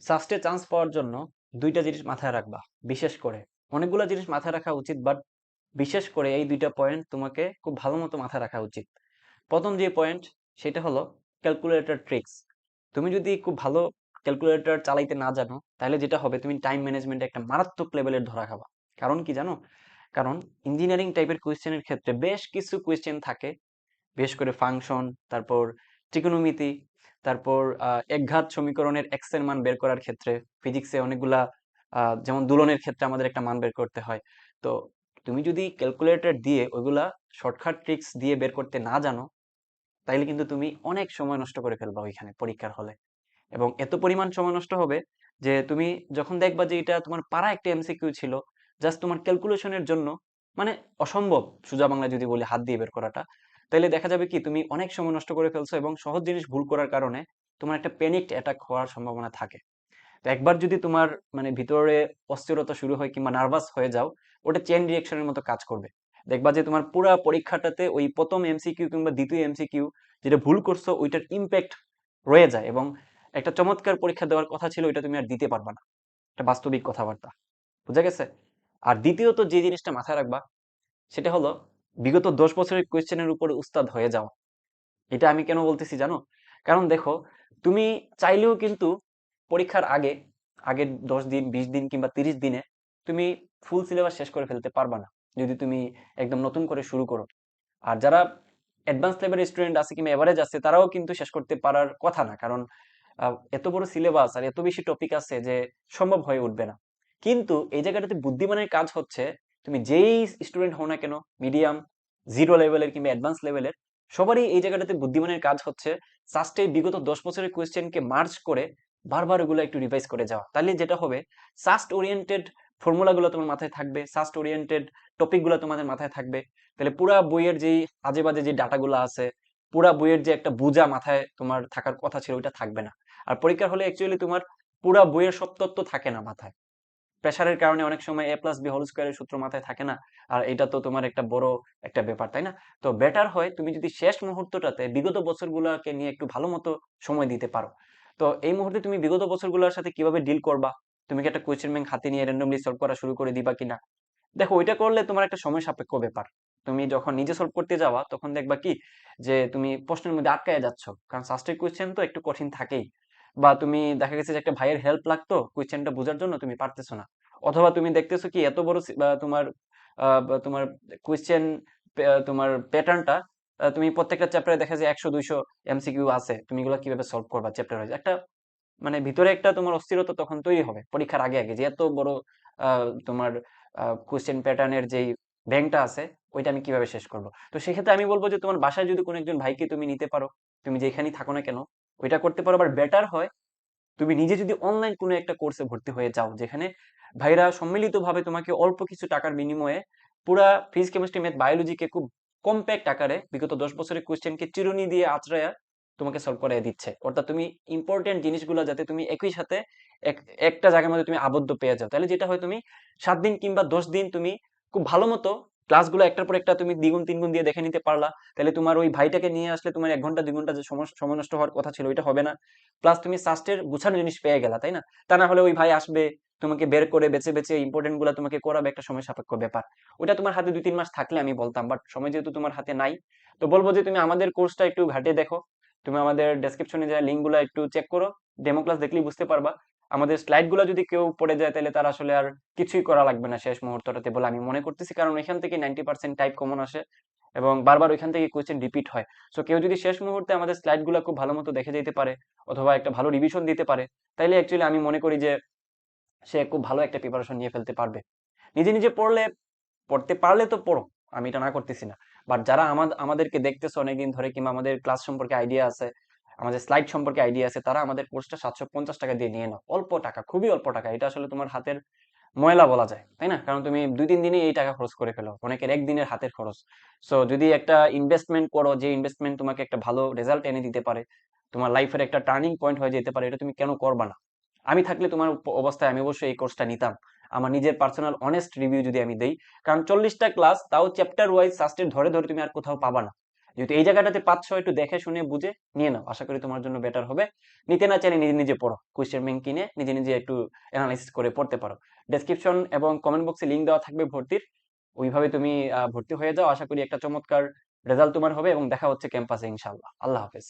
সাস্টে chance পাওয়ার জন্য দুইটা জিনিস মাথায় রাখবা, বিশেষ করে। অনেকগুলো জিনিস মাথায় রাখা উচিত বাট বিশেষ করে এই দুইটা পয়েন্ট তোমাকে খুব ভালো মতো মাথায় রাখা উচিত। প্রথম যে পয়েন্ট সেটা হলো ক্যালকুলেটর ট্রিক্স তুমি যদি খুব ভালো ক্যালকুলেটর চালাইতে না জানো, তাহলে যেটা হবে, তুমি টাইম ম্যানেজমেন্টে একটা মারাত্মক লেভেলের ধরা খাবা। কারণ কি জানো? কারণ ইঞ্জিনিয়ারিং টাইপের কোয়েশ্চেনের ক্ষেত্রে বেশ কিছু কোয়েশ্চেন থাকে। বিশেষ করে ফাংশন তারপর ত্রিকোণমিতি তারপর একঘাত সমীকরণের এক্সের মান বের করার ক্ষেত্রে ফিজিক্সে অনেকগুলা যেমন দুলনের ক্ষেত্রে আমাদের একটা মান বের করতে হয়। তো তুমি যদি ক্যালকুলেটর দিয়ে ওইগুলা শর্টকাট ট্রিক্স দিয়ে বের করতে না জানো, তাইলে কিন্তু তুমি অনেক সময় নষ্ট করে ফেলবা ওইখানে পরীক্ষার হলে। এবং এত পরিমাণ সময় নষ্ট হবে যে তুমি যখন দেখবা যে এটা তোমার পাড়া একটা এমসিকিউ ছিল জাস্ট তোমার ক্যালকুলেশনের জন্য মানে অসম্ভব সোজা বাংলা যদি বলি হাত দিয়ে বের করাটা তাইলে দেখা যাবে কি, তুমি অনেক সময় নষ্ট করে ফেলছো এবং সহজ জিনিস ভুল করার কারণে তোমার একটা প্যানিকড অ্যাটাক হওয়ার সম্ভাবনা থাকে। তো একবার যদি তোমার মানে ভিতরে অস্থিরতা শুরু হয় কিংবা নার্ভাস হয়ে যাও, ওটা চেন রিয়েকশনের মতো কাজ করবে। দেখবা যে তোমার পুরা পরীক্ষাটাতে ওই প্রথম এমসিকিউ কিংবা দ্বিতীয় এমসিকিউ যেটা ভুল করছ, ওইটার ইম্প্যাক্ট রয়ে যায় এবং একটা চমৎকার পরীক্ষা দেওয়ার কথা ছিল, ওইটা তুমি আর দিতে পারবা না। এটা বাস্তবিক কথাবার্তা। বুঝা গেছে? আর দ্বিতীয়ত যে জিনিসটা মাথায় রাখবা, সেটা হলো বিগত দশ বছরের কোয়েশ্চেনের উপরে উস্তাদ হয়ে যাও। এটা আমি কেন বলতেছি জানো? কারণ দেখো, তুমি চাইলেও কিন্তু পরীক্ষার আগে, আগের দশ দিন, বিশ দিন কিংবা তিরিশ দিনে তুমি ফুল সিলেবাস শেষ করে ফেলতে পারবা না, যদি তুমি একদম নতুন করে শুরু করো। আর যারা অ্যাডভান্স লেভেলের স্টুডেন্ট আছে কিংবা এভারেজ আছে, তারাও কিন্তু শেষ করতে পারার কথা না। কারণ এত বড় সিলেবাস আর এত বেশি টপিক আছে যে সম্ভব হয়ে উঠবে না। কিন্তু এই জায়গাটাতে বুদ্ধিমানের কাজ হচ্ছে তুমি যেই স্টুডেন্ট হও না কেন মিডিয়াম জিরো লেভেলের কিংবা অ্যাডভান্স লেভেলের সবারই এই জায়গাটাতে বুদ্ধিমানের কাজ হচ্ছে সাস্টে বিগত দশ বছরের কোয়েশ্চেনকে মার্চ করে বারবার ওগুলো একটু রিভাইজ করে যাওয়া। তাহলে যেটা হবে সাস্ট ওরিয়েন্টেড ফর্মুলাগুলো তোমার মাথায় থাকবে সাস্ট ওরিয়েন্টেড টপিকগুলো তোমাদের মাথায় থাকবে। তাহলে পুরা বইয়ের যেই আজে বাজে যে ডাটাগুলো আছে, পুরা বইয়ের যে একটা বোঝা মাথায় তোমার থাকার কথা ছিল ওইটা থাকবে না। আর পরীক্ষার হলে অ্যাকচুয়ালি তোমার পুরা বইয়ের সব তত্ত্ব থাকে না মাথায়। প্রেশারের কারণে অনেক সময় এ প্লাস বি হোল স্কোয়ারের সূত্র মাথায় থাকে না। আর এটা তো তোমার একটা বড় একটা ব্যাপার, তাই না? তো বেটার হয় তুমি যদি শেষ মুহূর্তটাতে বিগত বছরগুলোকে নিয়ে একটু ভালো মতো সময় দিতে পারো। তো এই মুহূর্তে তুমি বিগত বছরগুলোর সাথে কীভাবে ডিল করবা? তুমি কি একটা কোয়েশ্চেন ব্যাংক হাতে নিয়ে র্যান্ডমলি সলভ করা শুরু করে দিবা কিনা? দেখো, ওইটা করলে তোমার একটা সময় সাপেক্ষ ব্যাপার। তুমি যখন নিজে সলভ করতে যাওয়া, তখন দেখবা কি? যে তুমি প্রশ্নের মধ্যে আটকায় যাচ্ছ। কারণ সাস্টের কোয়েশ্চেন তো একটু কঠিন থাকেই। বা তুমি দেখা গেছে যে একটা ভাইয়ের হেল্প লাগতো কোয়েশ্চেনটা বোঝার জন্য তুমি পারতেছো না। অথবা তুমি দেখতেছো কি এত বড় তোমার তোমার কোয়েশ্চেন তোমার প্যাটার্নটা তুমি প্রত্যেকটা চ্যাপ্টারে দেখা যায় একশো, দুইশো এমসিকিউ আছে। তুমি এগুলো কীভাবে সলভ করবা চ্যাপ্টার ওয়াইজ একটা মানে ভিতরে একটা তোমার অস্থিরতা তখন তৈরি হবে পরীক্ষার আগে আগে। যে এত বড় তোমার কোয়েশ্চেন প্যাটার্নের যেই ব্যাংকটা আছে, ওইটা আমি কীভাবে শেষ করব? তো সেক্ষেত্রে আমি বলব যে তোমার বাসায় যদি কোনো একজন ভাইকে তুমি নিতে পারো, তুমি যেখানেই থাকো না কেন ওইটা করতে পারো, আবার বেটার হয়। তুমি নিজে যদি অনলাইন কোনো একটা কোর্সে ভর্তি হয়ে যাও, যেখানে ভাইরা সম্মিলিতভাবে তোমাকে অল্প কিছু টাকার বিনিময়ে পুরা ফিজিক্স কেমিস্ট্রি ম্যাথ বায়োলজিকে খুব কম্প্যাক্ট আকারে বিগত দশ বছরের কোয়েশ্চেনকে চিরুনি দিয়ে আঁচড়ায়া তোমাকে সলভ করে দিচ্ছে। অর্থাৎ তুমি ইম্পর্টেন্ট জিনিসগুলো যাতে তুমি একই সাথে এক- একটা জায়গার মধ্যে তুমি আবদ্ধ পেয়ে যাও। তাহলে যেটা হয়, তুমি সাত দিন কিংবা দশ দিন তুমি খুব ভালো মতো ক্লাসগুলো একটার পর একটা তুমি দ্বিগুণ, তিনগুণ দিয়ে দেখে নিতে পারলা। তাহলে তোমার ওই ভাইটাকে নিয়ে আসলে তোমার এক ঘণ্টা, দুই ঘণ্টা যে সময় নষ্ট হওয়ার কথা ছিল, ওইটা হবে না। প্লাস তুমি সাস্টের গুছানো জিনিস পেয়ে গেলা, তাই না? তা না হলে ওই ভাই আসবে, তোমাকে বের করে বেছে বেছে ইম্পর্টেন্টগুলা তোমাকে করাবে একটা সময় সাপেক্ষ ব্যাপার। ওটা তোমার হাতে দুই, তিন মাস থাকলে আমি বলতাম বাট সময় যেহেতু তোমার হাতে নাই, তো বলব যে তুমি আমাদের কোর্সটা একটু ঘাটে দেখো। তুমি আমাদের ডেসক্রিপশনে যে লিঙ্কগুলো একটু চেক করো ডেমো ক্লাস দেখলেই বুঝতে পারবা। আমাদের স্লাইডগুলো যদি কেউ পড়ে যায়, তাহলে তার আসলে আর কিছুই করা লাগবে না শেষ মুহূর্তটাতে বলে আমি মনে করতেছি। কারণ এখান থেকে নাইনটি পার্সেন্ট টাইপ কমন আসে এবং বারবার ওইখান থেকে কোয়েশ্চেন রিপিট হয়। সো কেউ যদি শেষ মুহূর্তে আমাদের স্লাইডগুলো খুব ভালো মতো দেখে যেতে পারে অথবা একটা ভালো রিভিশন দিতে পারে, তাইলে অ্যাকচুয়ালি আমি মনে করি যে সে খুব ভালো একটা প্রিপারেশন নিয়ে ফেলতে পারবে। নিজে নিজে পড়লে, পড়তে পারলে তো পড়ো, আমি এটা না করতেছি না। বাট যারা আমাদের আমাদেরকে দেখতেছে অনেকদিন ধরে কিংবা আমাদের ক্লাস সম্পর্কে আইডিয়া আছে আমাদের স্লাইড সম্পর্কে আইডিয়া আছে, তারা আমাদের কোর্সটা সাতশো পঞ্চাশ টাকা দিয়ে নিয়ে নাও। অল্প টাকা, খুবই অল্প টাকা। এটা আসলে তোমার হাতের ময়লা বলা যায়, তাই না? কারণ তুমি দুই তিন দিনে এই টাকা খরচ করে ফেলো, অনেকের একদিনের হাতের খরচ। সো যদি একটা ইনভেস্টমেন্ট করো, যে ইনভেস্টমেন্ট তোমাকে একটা ভালো রেজাল্ট এনে দিতে পারে, তোমার লাইফের একটা টার্নিং পয়েন্ট হয়ে যেতে পারে, এটা তুমি কেন করবা না? আমি থাকলে তোমার অবস্থায় আমি অবশ্যই এই কোর্সটা নিতাম। আমার নিজের পার্সোনাল অনেস্ট রিভিউ যদি আমি দেই, কারণ চল্লিশটা ক্লাস তাও চ্যাপ্টার ওয়াইজ সাস্টের ধরে ধরে তুমি আর কোথাও পাবা না। যেহেতু এই জায়গাটাতে পাচ্ছ, একটু দেখে শুনে বুঝে নিয়ে নাও। আশা করি তোমার জন্য বেটার হবে। নিতে না চাইলে নিজে নিজে পড়ো। কোয়েশ্চেন ব্যাংক কিনে নিজে নিজে একটু অ্যানালাইসিস করে পড়তে পারো। ডেসক্রিপশন এবং কমেন্ট বক্সে লিঙ্ক দেওয়া থাকবে ভর্তির। ওইভাবে তুমি ভর্তি হয়ে যাও। আশা করি একটা চমৎকার রেজাল্ট তোমার হবে এবং দেখা হচ্ছে ক্যাম্পাসে ইনশাল্লাহ আল্লাহ হাফেজ।